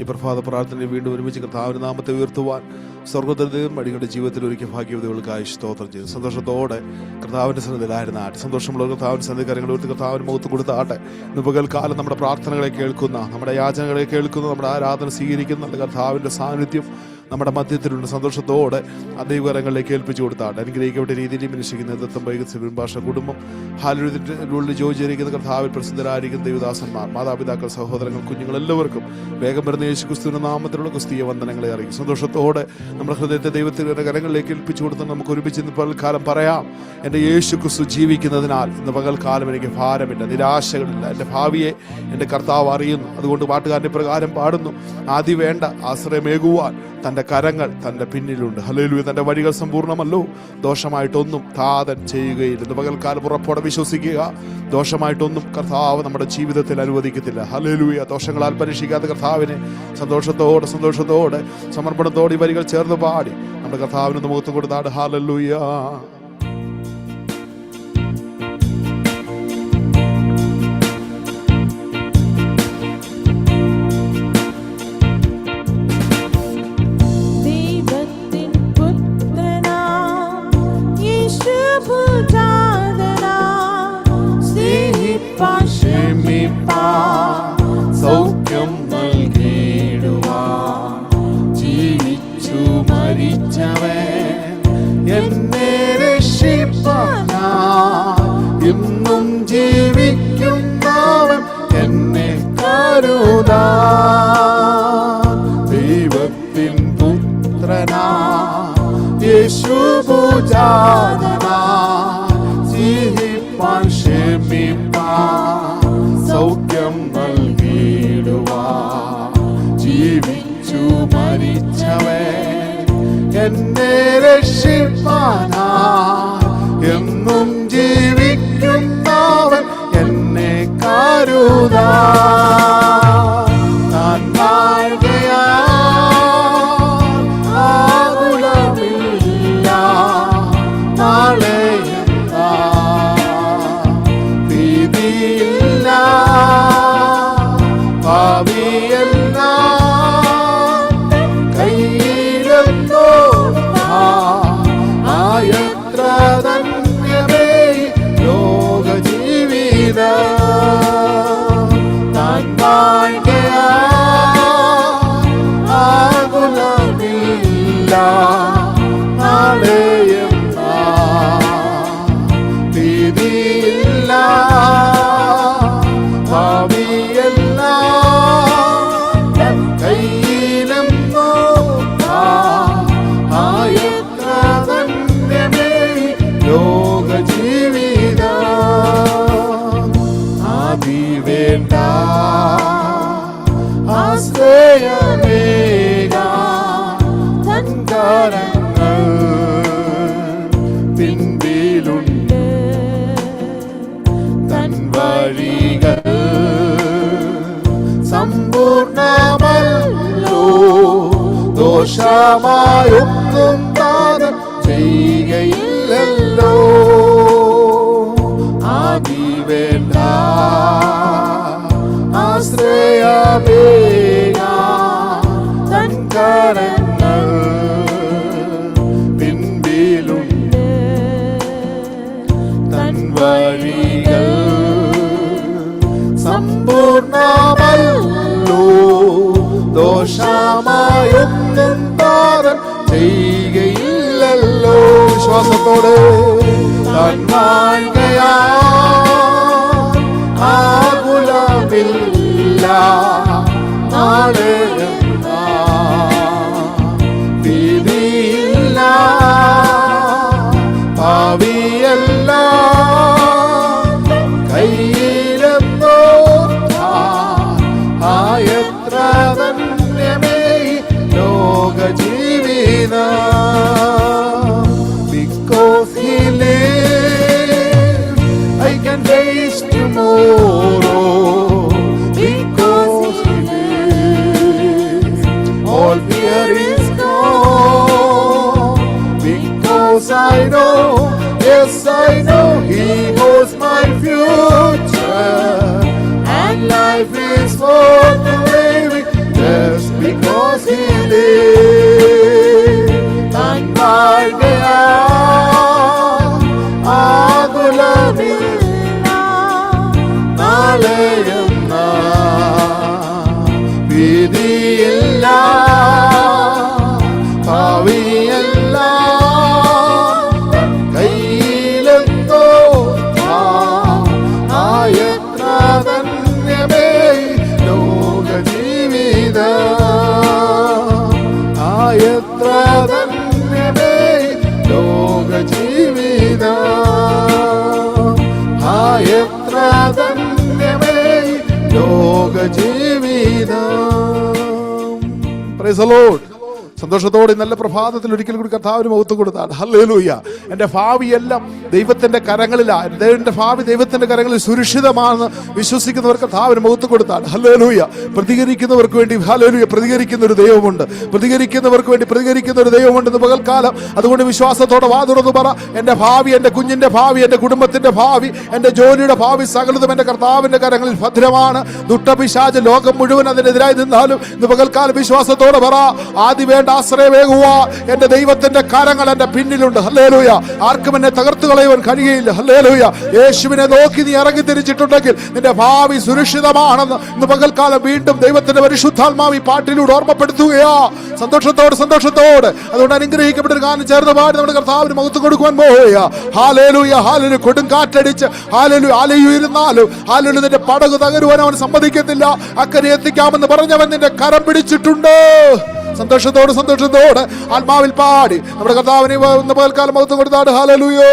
ഈ പ്രഭാത പ്രാർത്ഥനയിൽ വീണ്ടും ഒരുമിച്ച് കർത്താവിന് നാമത്തെ ഉയർത്തുവാൻ സ്വർഗത്തിന്റെയും അടികളുടെ ജീവിതത്തിൽ ഒരുക്കിയ ഭാഗ്യവതികൾക്കായി സ്തോത്രം ചെയ്തു. സന്തോഷത്തോടെ കർത്താവിന്റെ സന്നിധിയിലായിരുന്ന ആട്ടെ സന്തോഷമുള്ള കർത്താവിന്റെ സന്നിധി കാര്യങ്ങൾ ഉയർത്തി കർത്താവിന് മുഖത്ത് കൊടുത്താട്ടെ. ഇന്ന് കാലം നമ്മുടെ പ്രാർത്ഥനകളെ കേൾക്കുന്ന നമ്മുടെ യാചനകളെ കേൾക്കുന്ന നമ്മുടെ ആരാധന സ്വീകരിക്കുന്ന കർത്താവിന്റെ സാന്നിധ്യം നമ്മുടെ മധ്യത്തിലുള്ള സന്തോഷത്തോടെ ദൈവകരങ്ങളിലേക്ക് ഏൽപ്പിച്ചു കൊടുത്താട്ടെ. അനുഗ്രഹിക്കപ്പെട്ട രീതിയിൽ മിനിഷിക്കുന്ന ദത്തം സിബിൻ ഭാഷ കുടുംബം. ഹാലുള്ളിൽ ജോജിയിരിക്കുന്ന കർത്താവിൽ പ്രസിദ്ധരായിരിക്കുന്ന ദൈവദാസന്മാർ മാതാപിതാക്കൾ സഹോദരങ്ങൾ കുഞ്ഞുങ്ങൾ എല്ലാവർക്കും വേഗം വരുന്ന യേശു ക്രിസ്തുവിന്റെ നാമത്തിലുള്ള ക്രിസ്തീയ വന്ദനങ്ങളെ അറിയിക്കും. സന്തോഷത്തോടെ നമ്മുടെ ഹൃദയത്തെ ദൈവത്തിന്റെ കരങ്ങളിലേക്ക് ഏൽപ്പിച്ചു കൊടുത്ത് നമുക്ക് ഒരുമിച്ച് ഇന്ന് പകൽക്കാലം പറയാം. എന്റെ യേശു ക്രിസ്തു ജീവിക്കുന്നതിനാൽ ഇന്ന് പകൽക്കാലം എനിക്ക് ഭാരമില്ല നിരാശകളില്ല. എന്റെ ഭാവിയെ എന്റെ കർത്താവ് അറിയുന്നു. അതുകൊണ്ട് പാട്ടുകാരന്റെ പ്രകാരം പാടുന്നു. ആദ്യ വേണ്ട ആശ്രയമേകുവാൻ തന്റെ കരങ്ങൾ തന്റെ പിന്നിലുണ്ട്. ഹലേലു തന്റെ വഴികൾ സമ്പൂർണമല്ലോ ദോഷമായിട്ടൊന്നും താതൻ ചെയ്യുകയില്ല. പകൽക്കാലം ഉറപ്പോടെ വിശ്വസിക്കുക. ദോഷമായിട്ടൊന്നും കർത്താവ് നമ്മുടെ ജീവിതത്തിൽ അനുവദിക്കത്തില്ല. ഹലേലുയ ദോഷങ്ങളാൽ പരീക്ഷിക്കാത്ത കർത്താവിനെ സന്തോഷത്തോടെ സന്തോഷത്തോടെ സമർപ്പണത്തോടെ ഈ വരികൾ ചേർന്ന് പാടി. നമ്മുടെ കർത്താവിന് മുഖത്ത് കൊടുത്താട്. ഹാലല്ലൂയ. കരുതാ. ദൈവത്തിൻ പുത്രനാ. സൗഖ്യം ജീവിച്ചു എന്നെ എന്നും ജീവിക്കുന്നവൻ എന്നെ കരുതാ. സമ്പൂർണമല്ലോ ദോഷമായൊന്നും താനം ചെയ്യുകയില്ലല്ലോ ആദി വേണ്ട ആശ്രയമേക വിശ്വാസത്തോടെ താൻ ആ ആകുലമില്ല നാളെ Yes, I know He knows my future, and life is worth living just because He lives. Praise the Lord. സന്തോഷത്തോടെ നല്ല പ്രഭാതത്തിൽ ഒരിക്കൽ കൂടി കർത്താവിന് മുഖത്ത് കൊടുത്താണ്. ഹല്ലേലൂയ. എന്റെ ഭാവിയെല്ലാം ദൈവത്തിന്റെ കരങ്ങളിലാണ് എന്റെ ഭാവി ദൈവത്തിന്റെ കരങ്ങളിൽ സുരക്ഷിതമാണെന്ന് വിശ്വസിക്കുന്നവർ കർത്താവിന് മുഖത്ത് കൊടുത്താണ്. ഹല്ലേലൂയ. പ്രതികരിക്കുന്നവർക്ക് വേണ്ടി ഹല്ലേലൂയ. പ്രതികരിക്കുന്ന ഒരു ദൈവമുണ്ട്. പ്രതികരിക്കുന്നവർക്ക് വേണ്ടി പ്രതികരിക്കുന്ന ഒരു ദൈവമുണ്ടെന്ന് പകൽക്കാലം അതുകൊണ്ട് വിശ്വാസത്തോടെ വാതുറന്ന് പറ. എന്റെ ഭാവി എന്റെ കുഞ്ഞിന്റെ ഭാവി എന്റെ കുടുംബത്തിന്റെ ഭാവി എന്റെ ജോലിയുടെ ഭാവി സകലതും എന്റെ കർത്താവിന്റെ കരങ്ങളിൽ ഭദ്രമാണ്. ദുട്ടപിശാജ് ലോകം മുഴുവൻ അതിനെതിരായി നിന്നാലും ഇന്ന് പകൽക്കാലം വിശ്വാസത്തോടെ പറ. ആദ്യ വേണ്ട ആശ്രയമേകുക എന്റെ ദൈവത്തിന്റെ കരങ്ങൾ എന്റെ പിന്നിലുണ്ട്. ഹല്ലേലൂയ. ആർക്കും എന്നെ തകർത്തു കളയുവാൻ കഴിയയില്ല. ഹല്ലേലൂയ. യേശുവിനെ നോക്കി നീ ഇറങ്ങി തിരിച്ചിട്ടുണ്ടെങ്കിൽ നിന്റെ ഭാവി സുരക്ഷിതമാണെന്ന് ഇന്ന് പകൽക്കാലം വീണ്ടും ദൈവത്തിന്റെ പരിശുദ്ധാത്മാവ് ഈ പാട്ടിലൂടെ ഓർമ്മപ്പെടുത്തുകയാ. സന്തോഷത്തോട് സന്തോഷത്തോട്. അതുകൊണ്ട് അനുഗ്രഹിക്കപ്പെട്ട ഒരു ഗാനം ചേർന്ന് പാടി നമ്മുടെ കർത്താവിന് മകത്ത് കൊടുക്കുവാൻ പോവുക ഹാലേലൂയ ഹാലലു കൊടുങ്കാറ്റടിച്ച് ഹാലലു ഇരുന്നാലും ഹാലലു നിന്റെ പടക് തകരുവാൻ അവൻ സമ്മതിക്കത്തില്ല. അക്കരെ എത്തിക്കാമെന്ന് പറഞ്ഞവൻ നിന്റെ കരം പിടിച്ചിട്ടുണ്ട്. സന്തോഷത്തോട് സന്തോഷത്തോട് ആത്മാവിൽ പാടി. നമ്മുടെ കർത്താവിനെ പകൽക്കാലം മുഖത്ത് കൊടുത്താണ് ഹാലലൂയോ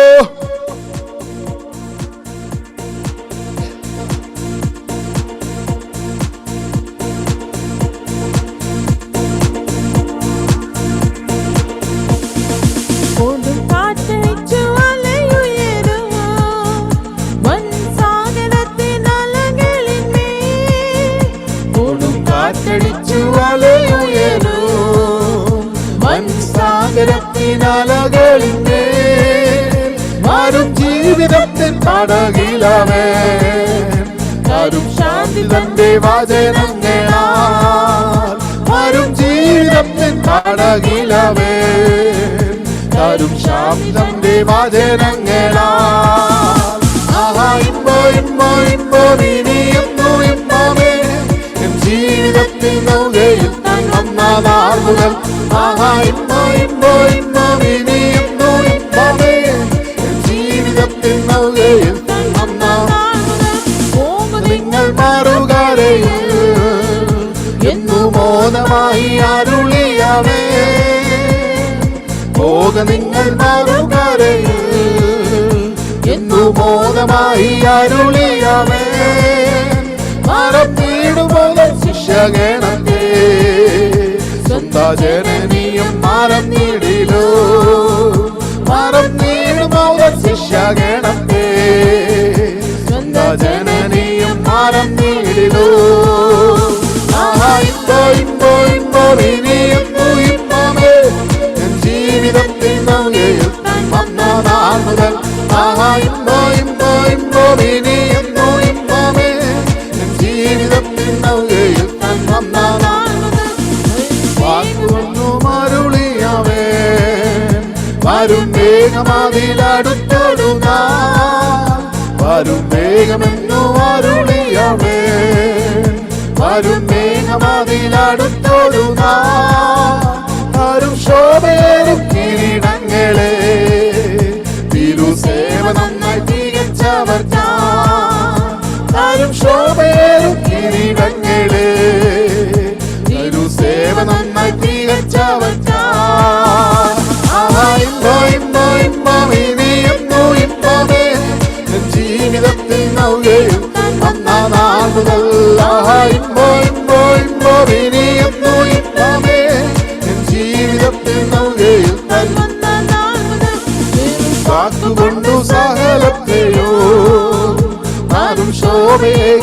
പടകിലവേ. തരും ശാന്തി തന്റെ വചനങ്ങളാൽ വരും ജീവിതത്തിൻ പടകിലവേ. തരും ശാന്തി തന്റെ വചനങ്ങളാൽ ജീവിതത്തിൽ നൗകയിൽ നന്നാ മുതൽ. ആഹാ നിങ്ങൾ എന്നു ബോധമായി അരുളിയവേ. മരം വീടുപോലെ ശിക്ഷകണത്തെ സ്വന്ത ജനനിയും മരം നീടിലോ മരം വീടുപോലെ ശിക്ഷകണത്തെ സ്വന്ത ജനനിയും മരം നീടിലോ ആഹാ ഇമ്പോ ഇമ്പോ ഇമ്പോ ഇനിയുന്നു ആഹാ ഇമ്പോ തിരുസേവനം തികച്ചവർ തരും ശോഭേരും കിരീടങ്ങളെ തികച്ചവർ ഇമ്പോ ഇനിയുന്നു ഇമ്പമേ എൻ ജീവിതത്തിൽ നൗകയും ആഹാ ഇമ്പോ ഇമ്പോ ഇമ്പോ ഇനിയുന്നു হবে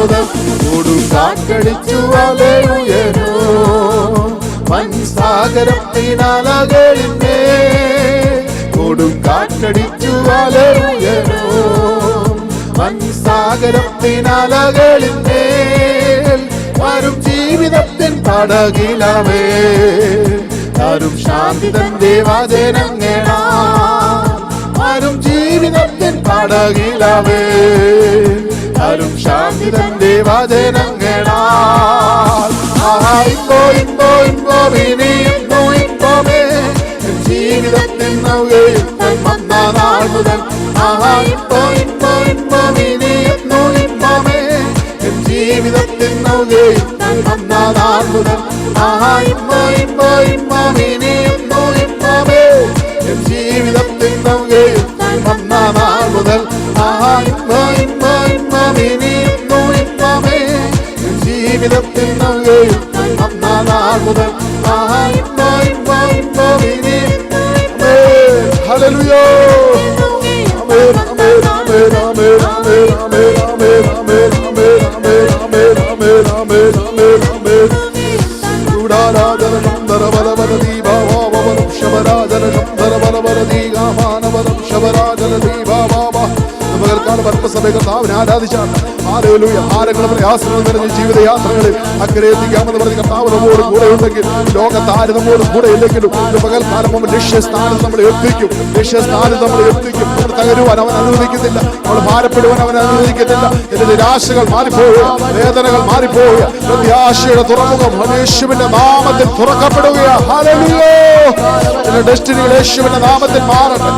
മുതൽ കൊടുങ്കാറ്റടിച്ചു അലയുയരോ വൻസാഗരത്തിനാലകളിന്നേ കൊടുങ്കാറ്റടിച്ചു അലയുയരോ വൻസാഗരത്തിനാലകളിന്മേൽ വരും ജീവിതത്തിൻ പടകിലവേ തരും ശാന്തി തൻ ദേവാജനങ്ങണ വരും ജീവിതത്തിൻ പടകിലവേ തരും ശാന്തി തന്റെ ഇനിയുമ്പോ ഇമ്പോമേ എൻ ജീവിതത്തിൻ നൗകയിൽ വന്ന డాడా జలజం దరబలబలది బాబా బబలం శబరా జలజం దరబలబలది గామానబలం శబరా జలది బాబా പകൽക്കാലം പരമസഭ കർത്താവിനെ ആരാധിച്ചാണ്. ആരോഗ്യ ഭാരങ്ങളും പ്രയാസങ്ങളും നിറഞ്ഞ ജീവിതയാത്രകളിൽ അക്കരെ എത്തിക്കാമെന്ന് പറഞ്ഞ കർത്താവ് നമ്മോട് കൂടെ ഉണ്ടെങ്കിൽ ലോകത്താര് നമ്മോട് കൂടെ ഇല്ലെങ്കിലും പകൽക്കാലം നമ്മൾ ലക്ഷ്യസ്ഥാനം നമ്മൾ എത്തിക്കും ലക്ഷ്യസ്ഥാനം നമ്മൾ എത്തിക്കും നമ്മൾ തകരുവാൻ അവൻ അനുവദിക്കുന്നില്ല. നമ്മൾ ഭാരപ്പെടുവാൻ അവൻ അനുവദിക്കുന്നില്ല. എന്റെ നിരാശകൾ മാറിപ്പോവുക വേദനകൾ മാറിപ്പോവുക പ്രത്യാശയുടെ തുറമുഖം യേശുവിന്റെ നാമത്തിൽ തുറക്കപ്പെടുകയാണ്. ഡെസ്റ്റിനികൾ യേശുവിന്റെ നാമത്തിൽ മാറട്ടെ.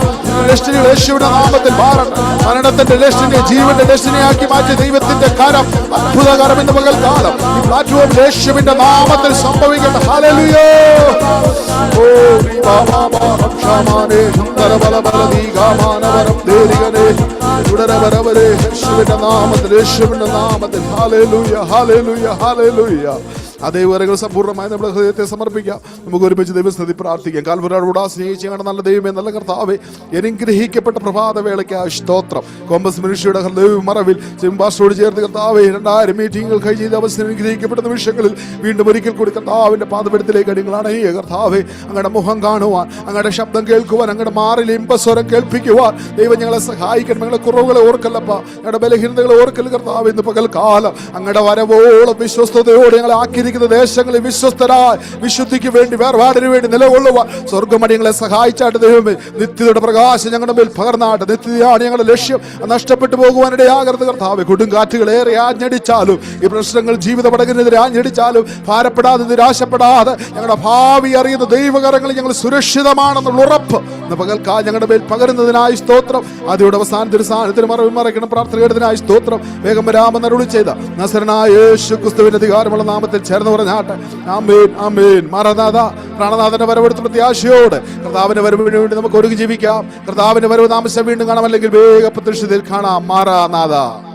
ഡെസ്റ്റിനികൾ യേശുവിന്റെ നാമത്തിൽ മാറട്ടെ. മരണത്തിന്റെ ഡെസ്റ്റിനെ ജീവന്റെ ഡെസ്റ്റിനിയാക്കി മാറ്റി ദൈവത്തിന്റെ കരം അത്ഭുതകരം എന്ന കാലം. ഈ പ്ലാറ്റ്ഫോം യേശുവിന്റെ നാമത്തിൽ സംഭവിക്കട്ടെ. ഹല്ലേലൂയ ഓ ക്ഷാമാനേ സുന്ദരബലബലദീകാമാനവരം ദേരികനേ തുടരവരവരെ യേശുവിന്റെ നാമത്തിൽ യേശുവിന്റെ നാമത്തിൽ. ഹാലേലൂയ ഹാലേലൂയ ഹാലേലൂയ അതേ വിവരങ്ങൾ സമ്പൂർണമായി നമ്മുടെ ഹൃദയത്തെ സമർപ്പിക്കാം. നമുക്ക് ഒരുമിച്ച് ദൈവസ്ഥിതി പ്രാർത്ഥിക്കാം കാൽപുരോട് സ്നേഹിച്ച് ഞങ്ങളുടെ നല്ല ദൈവമേ നല്ല കർത്താവേ അനുഗ്രഹിക്കപ്പെട്ട പ്രഭാതവേളയ്ക്ക് ആ സ്തോത്രം. കോമ്പസ് മനുഷ്യയുടെ ഹൃദയ മറവിൽ സിംബാസ്റ്റോട് ചേർത്ത് കർത്താവേ രണ്ടായിരം മീറ്റിംഗുകൾ കൈ ചെയ്ത് അവസരം അനുഗ്രഹിക്കപ്പെട്ട നിമിഷങ്ങളിൽ വീണ്ടും ഒരിക്കൽ കൂടി കർത്താവിന്റെ പാതപെടുത്തിലേക്ക് അടിങ്ങളാണ് ഈ കർത്താവേ അങ്ങയുടെ മുഖം കാണുവാൻ അങ്ങയുടെ ശബ്ദം കേൾക്കുവാൻ അങ്ങയുടെ മാറിൽ ഇമ്പസ്വരം കേൾപ്പിക്കുവാൻ ദൈവം ഞങ്ങളെ സഹായിക്കണം ഞങ്ങളുടെ കുറവുകളെ ഓർക്കല്ലപ്പ. ഞങ്ങളുടെ ബലഹീനതകളെ ഓർക്കൽ കർത്താവ് ഇന്ന് പകൽക്കാലം അങ്ങയുടെ വരവോളം വിശ്വസ്തയോടെ ഞങ്ങളെ ആക്കിയിരിക്കുന്ന ദേശങ്ങളിൽ വിശ്വസ്തരായി വിശുദ്ധിക്ക് വേണ്ടി വേർപാടിന് വേണ്ടി നിലകൊള്ളുവാൻ സ്വർഗമണിയങ്ങളെ സഹായിച്ചാട്ട് ദൈവമേ. നിത്യതയുടെ പ്രകാശം ഞങ്ങളുടെ മേൽ പകർന്നാട്ട്. നിത്യതയാണ് ഞങ്ങളുടെ ലക്ഷ്യം. നഷ്ടപ്പെട്ടു പോകുവാനിടയാകരുത് കർത്താവ് കൊടുങ്കാറ്റുകളേറെ ആഞ്ഞടിച്ചാലും ഈ പ്രശ്നങ്ങൾ ജീവിത പടകിനെതിരെ ആഞ്ഞടിച്ചാലും ഭാരപ്പെടാതെ നിരാശപ്പെടാതെ ഞങ്ങളുടെ ഭാവി അറിയുന്ന ദൈവകരങ്ങളിൽ ഞങ്ങൾ സുരക്ഷിതമാണെന്നുള്ള ഉറപ്പ് പകൽക്കാ ഞങ്ങളുടെ മേൽ പകരുന്നതിനായി സ്തോത്രം. അതിയുടെ അവസാനത്തിന് സാധനത്തിന് മറവിൽ മറയ്ക്കണം. പ്രാർത്ഥന കേട്ടതിനായി സ്തോത്രം. വേഗം രാമനരുളി ചെയ്ത. നസരനായ യേശു ക്രിസ്തുവിന്റെ അധികാരമുള്ള നാമത്തിൽ ചേർന്ന് പറഞ്ഞാട്ടെ ആമേൻ ആമേൻ. മാറനാഥ പ്രാണനാഥന്റെ വരവെടുത്ത് പ്രത്യാശയോടെ കർത്താവിന്റെ വരവിന് വേണ്ടി നമുക്ക് ഒരുങ്ങി ജീവിക്കാം. കർത്താവിന്റെ വരവ് താമസം വീണ്ടും കാണാം. അല്ലെങ്കിൽ വേഗ പ്രത്യക്ഷത്തിൽ കാണാം. മാറാനാഥ.